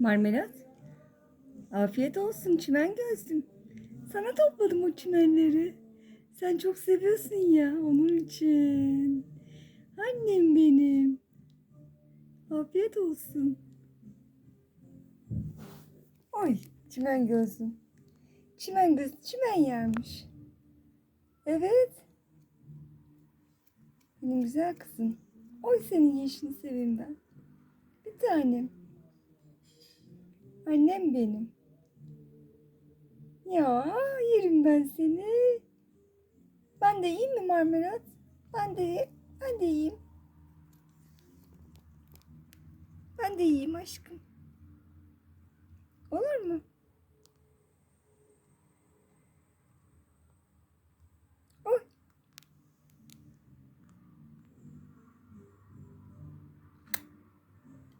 Marmelat. Afiyet olsun çimen gözlüm. Sana topladım o çimenleri. Sen çok seviyorsun ya onun için. Annem benim. Afiyet olsun. Oy çimen gözlüm. Çimen göz çimen yermiş. Evet. Benim güzel kızım. Oy senin yeşilini seveyim ben. Bir tanem. Annem benim. Ya yerim ben seni. Ben de yiyeyim mi marmelat? Ben de. Ben de yiyeyim. Ben de yiyeyim aşkım. Olur mu?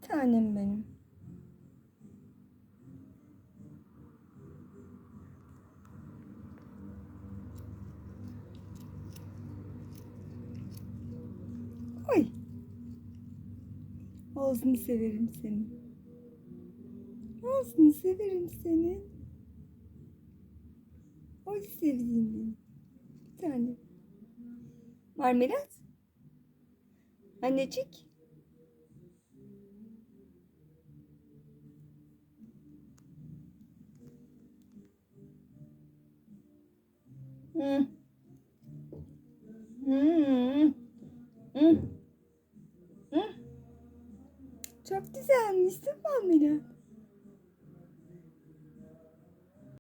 Bir tanem benim. Oy. Ağzını severim senin. Ağzını severim senin. Oy sevdiğim benim. Bir tane. Marmelat. Annecik. Hı. Çok güzelmiş değil mi?